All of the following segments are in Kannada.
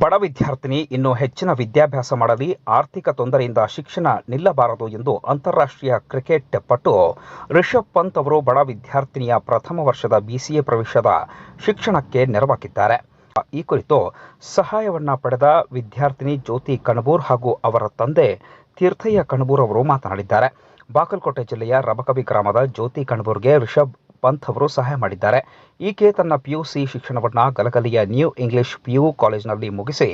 ಬಡ ವಿದ್ಯಾರ್ಥಿನಿ ಇನ್ನು ಹೆಚ್ಚಿನ ವಿದ್ಯಾಭ್ಯಾಸ ಮಾಡಲಿ, ಆರ್ಥಿಕ ತೊಂದರೆಯಿಂದ ಶಿಕ್ಷಣ ನಿಲ್ಲಬಾರದು ಎಂದು ಅಂತಾರಾಷ್ಟ್ರೀಯ ಕ್ರಿಕೆಟ್ ಪಟು ರಿಷಬ್ ಪಂತ್ ಅವರು ಬಡ ವಿದ್ಯಾರ್ಥಿನಿಯ ಪ್ರಥಮ ವರ್ಷದ ಬಿಸಿಎ ಪ್ರವೇಶದ ಶಿಕ್ಷಣಕ್ಕೆ ನೆರವಾಗಿದ್ದಾರೆ. ಈ ಕುರಿತು ಸಹಾಯವನ್ನ ಪಡೆದ ವಿದ್ಯಾರ್ಥಿನಿ ಜ್ಯೋತಿ ಕಣಬೂರ್ ಹಾಗೂ ಅವರ ತಂದೆ ತೀರ್ಥಯ್ಯ ಕಣಬೂರ್ ಅವರು ಮಾತನಾಡಿದ್ದಾರೆ. ಬಾಗಲಕೋಟೆ ಜಿಲ್ಲೆಯ ರಬಕವಿ ಗ್ರಾಮದ ಜ್ಯೋತಿ ಕಣಬೂರ್ಗೆ ರಿಷಬ್ ಪಂತ್ ಅವರು ಸಹಾಯ ಮಾಡಿದ್ದಾರೆ. ಈಕೆ ತನ್ನ ಪಿಯುಸಿ ಶಿಕ್ಷಣವನ್ನು ಗಲಗಲಿಯ ನ್ಯೂ ಇಂಗ್ಲಿಷ್ ಪಿಯು ಕಾಲೇಜಿನಲ್ಲಿ ಮುಗಿಸಿ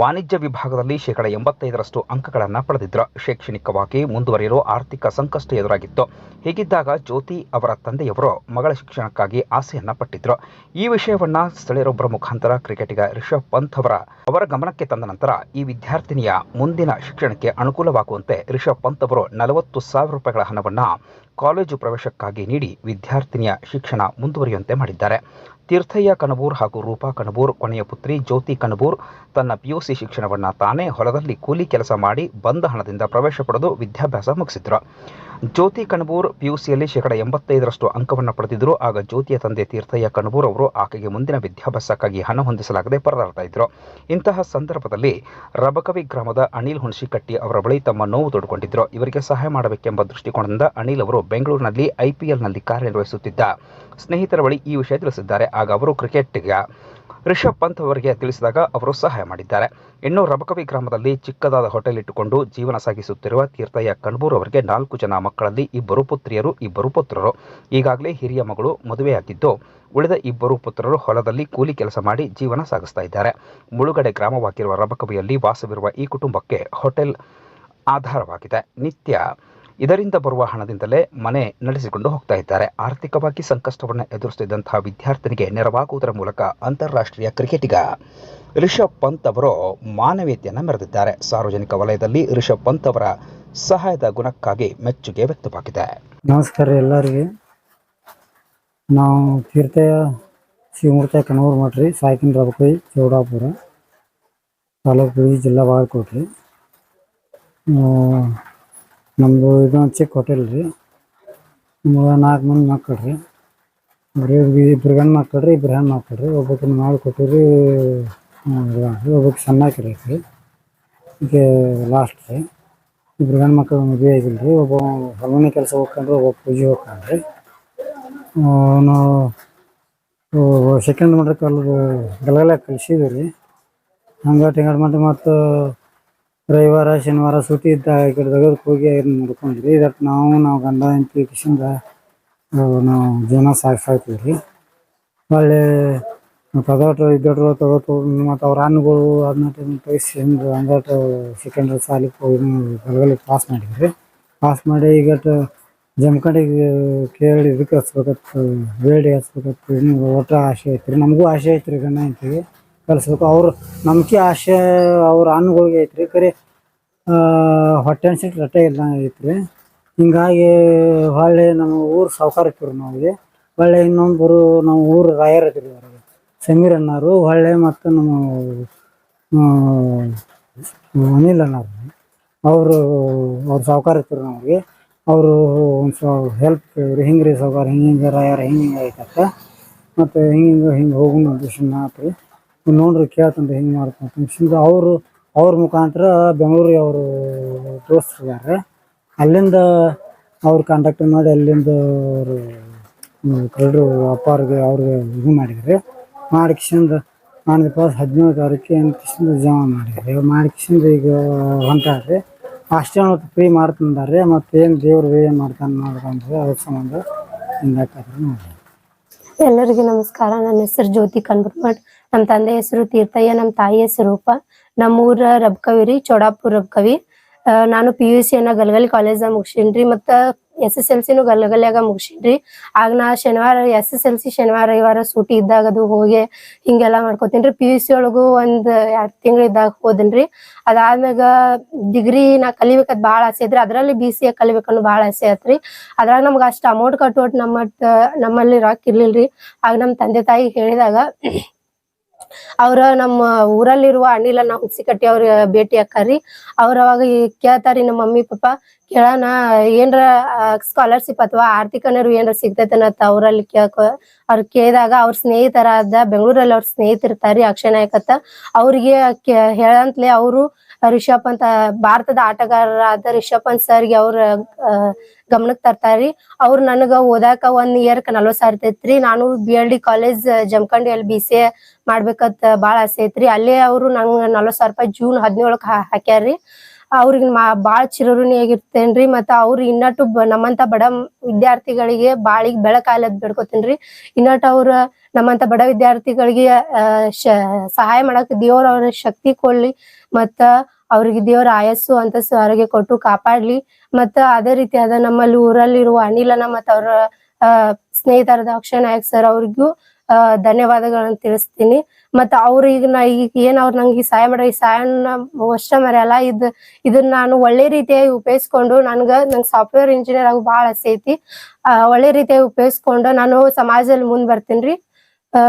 ವಾಣಿಜ್ಯ ವಿಭಾಗದಲ್ಲಿ ಶೇಕಡ ಎಂಬತ್ತೈದರಷ್ಟು ಅಂಕಗಳನ್ನು ಪಡೆದಿದ್ದರು ಶೈಕ್ಷಣಿಕವಾಗಿ ಮುಂದುವರಿಯಲು ಆರ್ಥಿಕ ಸಂಕಷ್ಟ ಎದುರಾಗಿತ್ತು. ಹೀಗಿದ್ದಾಗ ಜ್ಯೋತಿ ಅವರ ತಂದೆಯವರು ಮಗಳ ಶಿಕ್ಷಣಕ್ಕಾಗಿ ಆಸೆಯನ್ನ ಪಟ್ಟಿದ್ದರು ಈ ವಿಷಯವನ್ನ ಸ್ಥಳೀಯರೊಬ್ಬರ ಮುಖಾಂತರ ಕ್ರಿಕೆಟಿಗ ರಿಷಬ್ ಪಂತ್ ಅವರ ಅವರ ಗಮನಕ್ಕೆ ತಂದ ನಂತರ ಈ ವಿದ್ಯಾರ್ಥಿನಿಯ ಮುಂದಿನ ಶಿಕ್ಷಣಕ್ಕೆ ಅನುಕೂಲವಾಗುವಂತೆ ರಿಷಬ್ ಪಂತ್ ಅವರು ನಲವತ್ತು ಸಾವಿರ ರೂಪಾಯಿಗಳ ಹಣವನ್ನ ಕಾಲೇಜು ಪ್ರವೇಶಕ್ಕಾಗಿ ನೀಡಿ ವಿದ್ಯಾರ್ಥಿನಿಯ ಶಿಕ್ಷಣ ಮುಂದುವರಿಯುವಂತೆ ಮಾಡಿದ್ದಾರೆ. ತೀರ್ಥಯ್ಯ ಕಣಬೂರ್ ಹಾಗೂ ರೂಪಾ ಕಣಬೂರ್ ಕೊನೆಯ ಪುತ್ರಿ ಜ್ಯೋತಿ ಕಣಬೂರ್ ತನ್ನ ಪಿಯುಸಿ ಶಿಕ್ಷಣವನ್ನು ತಾನೇ ಹೊಲದಲ್ಲಿ ಕೂಲಿ ಕೆಲಸ ಮಾಡಿ ಬಂದ ಹಣದಿಂದ ಪ್ರವೇಶ ಪಡೆದು ವಿದ್ಯಾಭ್ಯಾಸ ಮುಗಿಸಿದ್ರು. ಜ್ಯೋತಿ ಕಣಬೂರ್ ಪಿಯುಸಿಯಲ್ಲಿ ಶೇಕಡ ಎಂಬತ್ತೈದರಷ್ಟು ಅಂಕವನ್ನು ಪಡೆದಿದ್ದರು ಆಗ ಜ್ಯೋತಿಯ ತಂದೆ ತೀರ್ಥಯ್ಯ ಕಣಬೂರ್ ಅವರು ಆಕೆಗೆ ಮುಂದಿನ ವಿದ್ಯಾಭ್ಯಾಸಕ್ಕಾಗಿ ಹಣ ಹೊಂದಿಸಲಾಗದೆ ಪರದಾಡ್ತಾ ಇದ್ದರು ಇಂತಹ ಸಂದರ್ಭದಲ್ಲಿ ರಬಕವಿ ಗ್ರಾಮದ ಅನಿಲ್ ಹುಣಸಿಕಟ್ಟಿ ಅವರ ಬಳಿ ತಮ್ಮ ನೋವು ತೊಡ್ಕೊಂಡಿದ್ದರು ಇವರಿಗೆ ಸಹಾಯ ಮಾಡಬೇಕೆಂಬ ದೃಷ್ಟಿಕೋನದಿಂದ ಅನಿಲ್ ಅವರು ಬೆಂಗಳೂರಿನಲ್ಲಿ ಐಪಿಎಲ್ನಲ್ಲಿ ಕಾರ್ಯನಿರ್ವಹಿಸುತ್ತಿದ್ದ. ಸ್ನೇಹಿತರ ಬಳಿ ಈ ವಿಷಯ ತಿಳಿಸಿದ್ದಾರೆ. ಆಗ ಅವರು ಕ್ರಿಕೆಟ್ಗೆ ರಿಷಬ್ ಪಂತ್ ಅವರಿಗೆ ತಿಳಿಸಿದಾಗ ಅವರು ಸಹಾಯ ಮಾಡಿದ್ದಾರೆ. ಇನ್ನು ರಬಕವಿ ಗ್ರಾಮದಲ್ಲಿ ಚಿಕ್ಕದಾದ ಹೋಟೆಲ್ ಇಟ್ಟುಕೊಂಡು ಜೀವನ ಸಾಗಿಸುತ್ತಿರುವ ತೀರ್ಥಯ್ಯ ಕಣ್ಬೂರ್ ಅವರಿಗೆ ನಾಲ್ಕು ಜನ ಮಕ್ಕಳಲ್ಲಿ ಇಬ್ಬರು ಪುತ್ರಿಯರು, ಇಬ್ಬರು ಪುತ್ರರು. ಈಗಾಗಲೇ ಹಿರಿಯ ಮಗಳು ಮದುವೆಯಾಗಿದ್ದು, ಉಳಿದ ಇಬ್ಬರು ಪುತ್ರರು ಹೊಲದಲ್ಲಿ ಕೂಲಿ ಕೆಲಸ ಮಾಡಿ ಜೀವನ ಸಾಗಿಸ್ತಾ ಇದ್ದಾರೆ. ಮುಳುಗಡೆ ಗ್ರಾಮವಾಗಿರುವ ರಬಕವಿಯಲ್ಲಿ ವಾಸವಿರುವ ಈ ಕುಟುಂಬಕ್ಕೆ ಹೋಟೆಲ್ ಆಧಾರವಾಗಿದೆ. ನಿತ್ಯ ಇದರಿಂದ ಬರುವ ಹಣದಿಂದಲೇ ಮನೆ ನಡೆಸಿಕೊಂಡು ಹೋಗ್ತಾ ಇದ್ದಾರೆ. ಆರ್ಥಿಕವಾಗಿ ಸಂಕಷ್ಟವನ್ನು ಎದುರಿಸುತ್ತಿದ್ದಂತಹ ವಿದ್ಯಾರ್ಥಿನಿಗೆ ನೆರವಾಗುವುದರ ಮೂಲಕ ಅಂತಾರಾಷ್ಟ್ರೀಯ ಕ್ರಿಕೆಟಿಗ ರಿಷಬ್ ಪಂತ್ ಅವರು ಮಾನವೀಯತೆಯನ್ನು ಮೆರೆದಿದ್ದಾರೆ. ಸಾರ್ವಜನಿಕ ವಲಯದಲ್ಲಿ ರಿಷಬ್ ಪಂತ್ ಅವರ ಸಹಾಯದ ಗುಣಕ್ಕಾಗಿ ಮೆಚ್ಚುಗೆ ವ್ಯಕ್ತವಾಗಿದೆ. ನಮಸ್ಕಾರ ಎಲ್ಲರಿಗೆ. ನಾವು ತೀರ್ಥಯ ಶಿವಮೂರ್ತಿ ಕಣೂರು ಮಾಡ್ರಿ ಸಾಯ್ಕಿನ ರಬಕೈ ಚೌಡಾಪುರ ತಾಲೂಕು ಜಿಲ್ಲಾ ಬಾಗಲಕೋಟೆ ರೀ. ನಮ್ಮದು ಇದೊಂದು ಚಿಕ್ಕ ಹೋಟೆಲ್ ರೀ. ನಮ್ಗೆ ನಾಲ್ಕು ಮಂದಿ ಮಕ್ಕಳು ರೀ. ಬರೀ ಇಬ್ರು ಗಂಡು ಮಕ್ಕಳು ರೀ, ಇಬ್ರು ಹೆಣ್ಣು ಮಕ್ಕಳು ರೀ. ಒಬ್ಬಕ್ಕೆ ಮಾಡಿ ಕೊಟ್ಟಿರಿ ಒಬ್ಬಕ್ಕೆ ಸಣ್ಣ ಹಾಕಿರಿ ರೀ ಈಗ ಲಾಸ್ಟ್ ರೀ. ಇಬ್ಬರು ಗಂಡು ಮಕ್ಕಳು ಮದುವೆ ಆಗಿಲ್ಲ ರೀ. ಒಬ್ಬ ಹೊಲಮನೆ ಕೆಲಸ ಹೋಗ್ಕೊಂಡ್ರೆ, ಒಬ್ಬ ಪೂಜೆ ಹೋಗ್ಕೊಂಡ್ರಿ. ಅವನು ಸೆಕೆಂಡ್ ಮಾಡ್ರಿ ಕಲ್ಲು ಗಲಗಲ ಕಲಿಸಿದ್ವಿ ರೀ. ಹಂಗೆ ತಿಂಗಳು ಮಾಡಿ ಮತ್ತು ರವಿವಾರ, ಶನಿವಾರ ಸೂಟಿ ಇದ್ದಾಗ ಈ ಕಡೆ ಹೋಗಿ ಇದನ್ನ ನೋಡ್ಕೊಂಡ್ರಿ ಇದಕ್ಕೆ ನಾವು ನಾವು ಗಂಡ ಹೆಂಡತಿ ಕಿಶಿಂದ ನಾವು ಜೀವನ ಸಾಗಿಸ್ತೀವಿ ರೀ ಒಳ್ಳೆ ತಗೋಟು ಇದ್ದಟ್ರು ತಗೋತು, ಮತ್ತು ಅವ್ರ ಹಣ್ಣುಗಳು ಅದನ್ನ ತೆಗಿಸ್ಕೊಂಡು ಹಂಗಾಟ ಸೆಕೆಂಡ್ ಸಾಲಿಗೆ ಹೋಗಿ ಬರಗಲ್ಲಿ ಪಾಸ್ ಮಾಡಿದ್ರಿ ಪಾಸ್ ಮಾಡಿ ಈಗ ಜಮಖಂಡಿಗೆ ಕೇಳಿ ಇದಕ್ಕೆ ಹಚ್ಬೇಕತ್ತು ಬೇಡಿ ಹಚ್ಬೇಕತ್ತು ಒಟ್ಟು ಆಸೆ ಐತ್ರಿ. ನಮಗೂ ಆಸೆ ಐತ್ರಿ ಗಂಡ ಹೆಂಡತಿಗೆ. ಕಲಿಸ್ಬೇಕು. ಅವ್ರ ನಂಬಿಕೆ ಆಶೆ ಅವ್ರ ಹಣ್ಣುಗಳಿಗೆ ಐತ್ರಿ. ಕರೆ ಹೊಟ್ಟೆ ಅನ್ಸಿಟ್ಟು ರಟ್ಟೆ ಇಲ್ಲ ಐತ್ರಿ. ಹಿಂಗಾಗಿ ಹೊಳ್ಳಿ ನಮ್ಮ ಊರು ಸಾವ್ಕಾರ ಇತ್ತು ನಾವು ಹೊಳ್ಳಿ ಇನ್ನೊಬ್ಬರು ನಮ್ಮ ಊರು ರಾಯರ್ ಐತ್ರಿ ಅವ್ರಿಗೆ ಸಮೀರ್ ಅನ್ನೋರು ಹೊಳ್ಳೆ ಮತ್ತು ನಮ್ಮ ಅನಿಲ್ ಅನ್ನೋರು ಅವರು, ಅವ್ರ ಸಾವ್ಕಾರ ಇತ್ತು ನಮಗೆ ಅವರು ಒಂದು ಸ್ವಲ್ಪ ಹೆಲ್ಪ್ ಕೇಳಿದ್ರು ಹಿಂಗೆ ರೀ ಸಾವುಕಾರ, ಹಿಂಗೆ ಹಿಂಗೆ ರಾಯರ್, ಹಿಂಗೆ ಹಿಂಗೆ ಐತಕ್ಕ ಮತ್ತು ಹಿಂಗೆ ಹಿಂಗೆ ಹಿಂಗೆ ಹೋಗೋಣ ಸುಮ್ಮನೆ ಆತ್ರಿ. ನೋಡ್ರಿ ಕೇಳ್ತಂದ್ರೆ ಹಿಂಗೆ ಮಾಡ್ಕೊಂತ ಅವರು, ಅವ್ರ ಮುಖಾಂತರ ಬೆಂಗಳೂರಿಗೆ ಅವರು ತೋರಿಸ್ತಿದ್ದಾರೆ ಅಲ್ಲಿಂದ ಅವ್ರು ಕಾಂಟ್ಯಾಕ್ಟ್ ಮಾಡಿ ಅಲ್ಲಿಂದ ಅವರು ಕರಡು ಅಪ್ಪಾರಿಗೆ ಅವ್ರಿಗೆ ಇದು ಮಾಡಿದ್ರಿ ಮಾಡಿದ ಪಾಸ್ ಹದಿನೇಳು ತಾರೀಕು ಏನು ಜಮಾ ಮಾಡಿದ್ರಿ ಮಾಡಿಕಿಸಿಂದ ಈಗ ಹೊಂಟಾಡ್ರಿ ಅಷ್ಟೇ ಮತ್ತು ಫ್ರೀ ಮಾಡ್ತಂದಾರೆ ಮತ್ತು ಏನು ದೇವ್ರು ಏನು ಮಾಡ್ತಾನೆ ಮಾಡ್ಕೊಂಡ್ರಿ ಅದ್ರ ಸಂಬಂಧ ಹಿಂಗಾಕ್ರಿ ನೋಡಿ ಎಲ್ಲರಿಗೂ ನಮಸ್ಕಾರ. ನನ್ನ ಹೆಸರು ಜ್ಯೋತಿ ಕನ್ಬರ್ಮಠ್. ನಮ್ಮ ತಂದೆ ಹೆಸರು ತೀರ್ಥಯ್ಯ, ನಮ್ಮ ತಾಯಿ ಹೆಸರು ರೂಪ. ನಮ್ಮೂರ ರಬ್ಕವಿ ರೀ, ಚೌಡಾಪುರ ರಬ್ಕವಿ ನಾನು ಪಿ ಯು ಸಿಯನ್ನ ಗಲಗಲಿ ಕಾಲೇಜಾಗ ಮುಗಿಸಿನ್ರಿ ಮತ್ತ ಎಸ್ ಎಸ್ ಎಲ್ ಸಿನೂ ಗಲಗಲಿಯಾಗ ಮುಗಿಸಿನ್ರಿ ಆಗ ನಾ ಶನಿವಾರ ಎಸ್ ಎಸ್ ಎಲ್ ಸಿ ಶನಿವಾರ, ರವಿವಾರ ಸೂಟಿ ಇದ್ದಾಗ ಅದು ಹೋಗಿ ಹಿಂಗೆಲ್ಲಾ ಮಾಡ್ಕೋತೀನ್ರಿ ಪಿ ಯು ಸಿ ಒಳಗು ಒಂದ್ ಎರಡ್ ತಿಂಗಳ ಇದ್ದಾಗ ಹೋದನ್ರಿ ಅದಾದ್ಮ್ಯಾಗ ಡಿಗ್ರಿ ನಾ ಕಲಿಬೇಕಾದ್ ಭಾಳ ಆಸೆ ಐತ್ರಿ ಅದ್ರಲ್ಲಿ ಬಿ ಸಿ ಎ ಬಾಳ ಭಾಳ ಆಸೆ ಐತ್ರಿ ಅದ್ರಾಗ ನಮ್ಗೆ ಅಷ್ಟು ಅಮೌಂಟ್ ಕಟ್ಟೋಟ್ ನಮ್ಮ ನಮ್ಮಲ್ಲಿ ರೊಕ್ಕ ಇರ್ಲಿಲ್ರಿ. ಆಗ ನಮ್ಮ ತಂದೆ ತಾಯಿ ಹೇಳಿದಾಗ ಅವ್ರ ನಮ್ಮ ಊರಲ್ಲಿರುವ ಅನಿಲನ ಹುಣ್ಸಿಕಟ್ಟಿ ಅವ್ರ ಭೇಟಿ ಹಾಕಾರಿ ಅವ್ರ ಅವಾಗ ಕೇಳ್ತಾರಿ ನಮ್ಮ ಮಮ್ಮಿ, ಪಪ್ಪ, ಕೇಳೋಣ, ಏನ್ರ ಸ್ಕಾಲರ್ಶಿಪ್ ಅಥವಾ ಆರ್ಥಿಕ ನೆರವು ಏನ್ರ ಅಂತ ಅವ್ರಲ್ಲಿ ಕೇಳ್ಕೊ, ಅವ್ರ ಕೇಳಿದಾಗ ಅವ್ರ ಸ್ನೇಹಿತರಾದ ಬೆಂಗಳೂರಲ್ಲಿ ಅವ್ರ ಸ್ನೇಹಿತರಿರ್ತಾರಿ ಅಕ್ಷಯ ನಾಯಕತ್ತ ಅವ್ರಿಗೆ ಹೇಳಂತ್ಲೆ ಅವರು ರಿಷಬ್ ಪಂತ್ ಭಾರತದ ಆಟಗಾರರಾದ ರಿಷಬ್ ಪಂತ್ ಸರ್ಗೆ ಅವ್ರ ಗಮನಕ್ ತರ್ತಾರಿ ಅವ್ರ ನನಗ ಓದಾಕ ಒಂದ್ ಇಯರ್ಕ್ ನಲ್ವತ್ ಸಾವಿರ ಇರ್ತೈತ್ರಿ. ನಾನು B L D college Jamkhandi ಅಲ್ಲಿ ಬಿ ಸಿ ಎ ಮಾಡ್ಬೇಕಂತ ಬಾಳ ಆಸೆ ಐತ್ರಿ. ಅಲ್ಲೇ ಅವ್ರು ನಂಗ್ ನಲ್ವತ್ ಸಾವಿರ ರೂಪಾಯಿ ಜೂನ್ ಹದಿನೇಳಕ್ ಹಾಕ್ಯಾರ್ರಿ. ಅವ್ರಿಗೆ ಬಾಳ ಆಗಿರ್ತೇನ್ರಿ. ಮತ್ತ ಅವ್ರ ಇನ್ನಟ್ಟು ನಮ್ಮಂತ ಬಡ ವಿದ್ಯಾರ್ಥಿಗಳಿಗೆ ಬಾಳಿಗೆ ಬೆಳಕಾಲದ್ ಬೇಡ್ಕೋತೇನ್ರಿ. ಇನ್ನಟ್ಟು ಅವ್ರ, ನಮ್ಮಂತ ಬಡ ವಿದ್ಯಾರ್ಥಿಗಳಿಗೆ ಸಹಾಯ ಮಾಡಕ್ ದೇವ್ರ ಅವ್ರ ಶಕ್ತಿ ಕೊಡ್ಲಿ. ಮತ್ತ ಅವ್ರಿಗೆ ದೇವ್ರ ಆಯಸ್ಸು, ಅಂತಸ್ಸು ಆರೋಗ್ಯ ಕೊಟ್ಟು ಕಾಪಾಡ್ಲಿ. ಮತ್ತ ಅದೇ ರೀತಿಯಾದ ನಮ್ಮಲ್ಲಿ ಊರಲ್ಲಿರುವ ಅನಿಲನ ಮತ್ತ ಅವ್ರ ಸ್ನೇಹಿತರಾದ ಅಕ್ಷಯ್ ನಾಯಕ್ ಸರ್ ಅವ್ರಿಗೂ ಧನ್ಯವಾದಗಳನ್ನು ಧನ್ಯವಾದಗಳನ್ನ ತಿಳಿಸ್ತೀನಿ. ಮತ್ತ ಅವ್ರು ಈಗ ನಾ ಈಗ ಏನ್ ಅವ್ರ ನಂಗೆ ಸಹಾಯ ಮಾಡ್ರಿ ಈ ಸಹಾಯನ ಅಷ್ಟ ಮರೆಯಲ್ಲ. ಇದ್, ಇದನ್ನ ನಾನು ಒಳ್ಳೆ ರೀತಿಯಾಗಿ ಉಪಯೋಗಿಸ್ಕೊಂಡು ನನ್ಗ, ನಂಗ್ ಸಾಫ್ಟ್ವೇರ್ ಇಂಜಿನಿಯರ್ ಆಗಿ ಬಹಳ ಆಸೆ ಐತಿ. ಆ, ಒಳ್ಳೆ ರೀತಿಯಾಗಿ ಉಪಯೋಗಿಸ್ಕೊಂಡು ನಾನು ಸಮಾಜದಲ್ಲಿ ಮುಂದ್ ಬರ್ತೀನಿ ಆ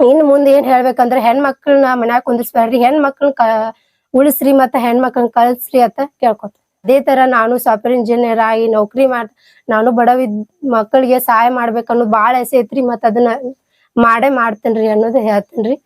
ಇನ್ ಮುಂದೆ ಏನ್ ಹೇಳ್ಬೇಕಂದ್ರೆ ಹೆಣ್ಮಕ್ಳನ್ನ ಮನ್ಯಾಗ ಕುಂದಿಸ್ಬೇಡ್ರಿ ಹೆಣ್ಮಕ್ಳನ್ನ ಕ ಉಳಿಸ್ರಿ ಮತ್ತ ಹೆಣ್ಮಕ್ಳನ್ನ ಕಳ್ಸ್ರಿ ಅಂತ ಕೇಳ್ಕೊತ. ಅದೇ ತರ ನಾನು ಸಾಫ್ಟ್ವೇರ್ ಇಂಜಿನಿಯರ್ ಆಗಿ ನೌಕರಿ ಮಾಡ್, ನಾನು ಬಡ ವಿದ್ ಮಕ್ಕಳಿಗೆ ಸಹಾಯ ಮಾಡ್ಬೇಕನ್ನೋದು ಬಾಳ ಆಸೆ ಐತ್ರಿ ಮತ್ತ ಅದನ್ನ ಮಾಡೇ ಮಾಡ್ತೇನ್ರಿ ಅನ್ನೋದು ಹೇಳ್ತೇನ್ರಿ.